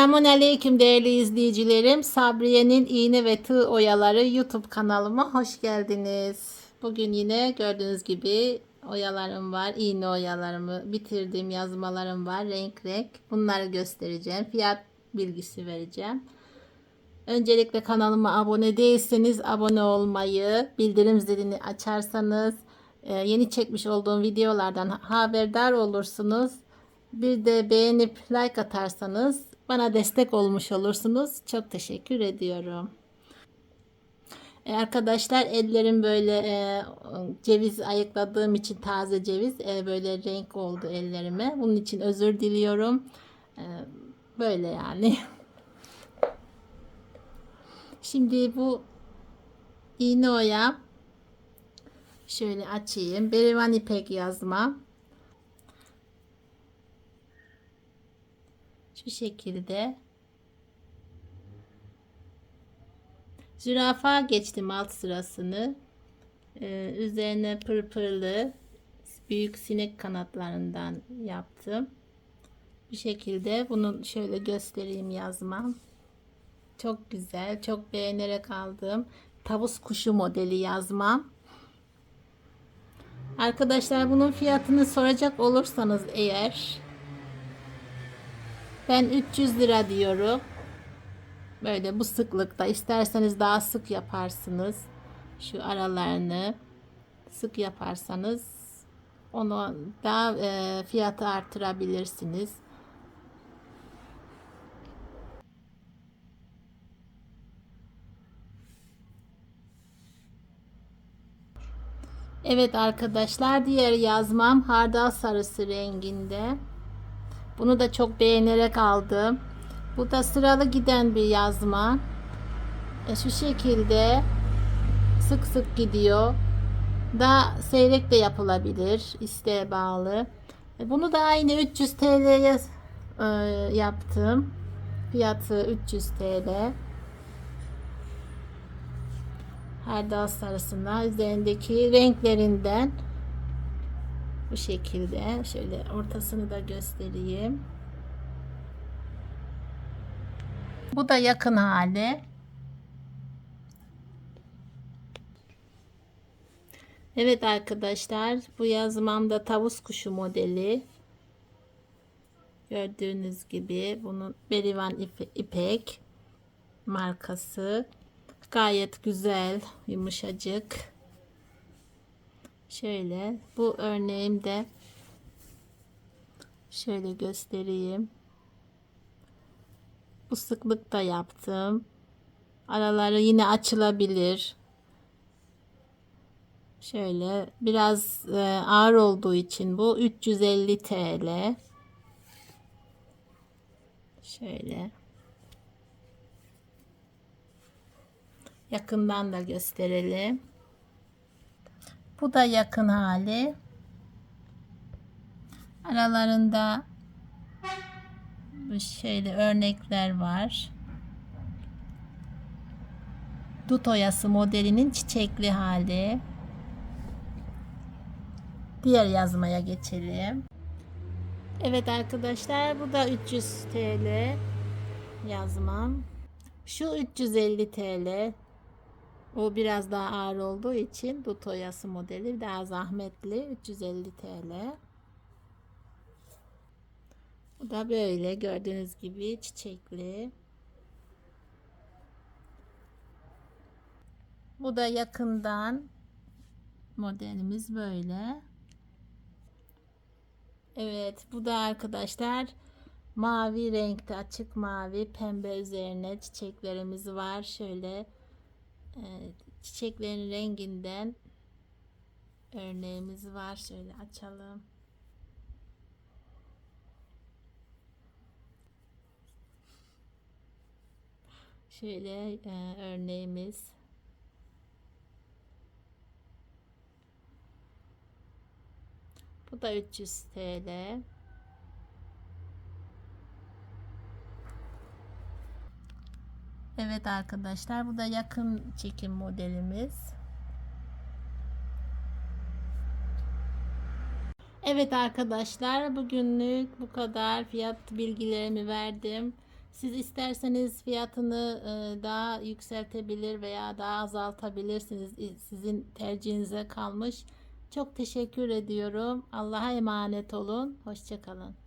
Selamun Aleyküm değerli izleyicilerim. Sabriye'nin iğne ve tığ oyaları YouTube kanalıma hoş geldiniz. Bugün yine gördüğünüz gibi oyalarım var. iğne oyalarımı bitirdiğim yazmalarım var. Renk renk. Bunları göstereceğim. Fiyat bilgisi vereceğim. Öncelikle kanalıma abone değilseniz abone olmayı, bildirim zilini açarsanız e, yeni çekmiş olduğum videolardan haberdar olursunuz. Bir de beğenip like atarsanız bana destek olmuş olursunuz. Çok teşekkür ediyorum. E, arkadaşlar ellerim böyle e, ceviz ayıkladığım için taze ceviz e, böyle renk oldu ellerime. Bunun için özür diliyorum. E, böyle yani. Şimdi bu iğne oya şöyle açayım. Berivan ipek yazma. Şu şekilde. Zürafa geçtim alt sırasını. Ee, üzerine pırpırlı büyük sinek kanatlarından yaptım. Bu şekilde bunu şöyle göstereyim yazmam. Çok güzel. Çok beğenerek aldım. Tavus kuşu modeli yazmam. Arkadaşlar bunun fiyatını soracak olursanız eğer ben 300 lira diyorum. Böyle bu sıklıkta isterseniz daha sık yaparsınız. Şu aralarını sık yaparsanız onu daha e, fiyatı artırabilirsiniz. Evet arkadaşlar diğer yazmam hardal sarısı renginde. Bunu da çok beğenerek aldım. Bu da sıralı giden bir yazma. E, şu şekilde sık sık gidiyor. Daha seyrek de yapılabilir. isteğe bağlı. E, bunu da aynı 300 TL'ye e, yaptım. Fiyatı 300 TL. Hardal sarısına üzerindeki renklerinden bu şekilde şöyle ortasını da göstereyim. Bu da yakın hali. Evet arkadaşlar bu yazmamda tavus kuşu modeli. Gördüğünüz gibi bunun Berivan ipek markası. Gayet güzel, yumuşacık. Şöyle bu örneğimde şöyle göstereyim. Bu sıklıkta yaptım. Araları yine açılabilir. Şöyle biraz e, ağır olduğu için bu 350 TL. Şöyle. Yakından da gösterelim. Bu da yakın hali. Aralarında bu şeyde örnekler var. Dut oyası modelinin çiçekli hali. Diğer yazmaya geçelim. Evet arkadaşlar bu da 300 TL yazmam. Şu 350 TL. O biraz daha ağır olduğu için dut oyası modeli daha zahmetli 350 TL. Bu da böyle gördüğünüz gibi çiçekli. Bu da yakından modelimiz böyle. Evet bu da arkadaşlar mavi renkte açık mavi pembe üzerine çiçeklerimiz var. Şöyle çiçeklerin renginden örneğimiz var. Şöyle açalım. Şöyle e, örneğimiz. Bu da 300 TL. Evet arkadaşlar bu da yakın çekim modelimiz. Evet arkadaşlar bugünlük bu kadar fiyat bilgilerimi verdim. Siz isterseniz fiyatını e, daha yükseltebilir veya daha azaltabilirsiniz. Sizin tercihinize kalmış. Çok teşekkür ediyorum. Allah'a emanet olun. Hoşçakalın.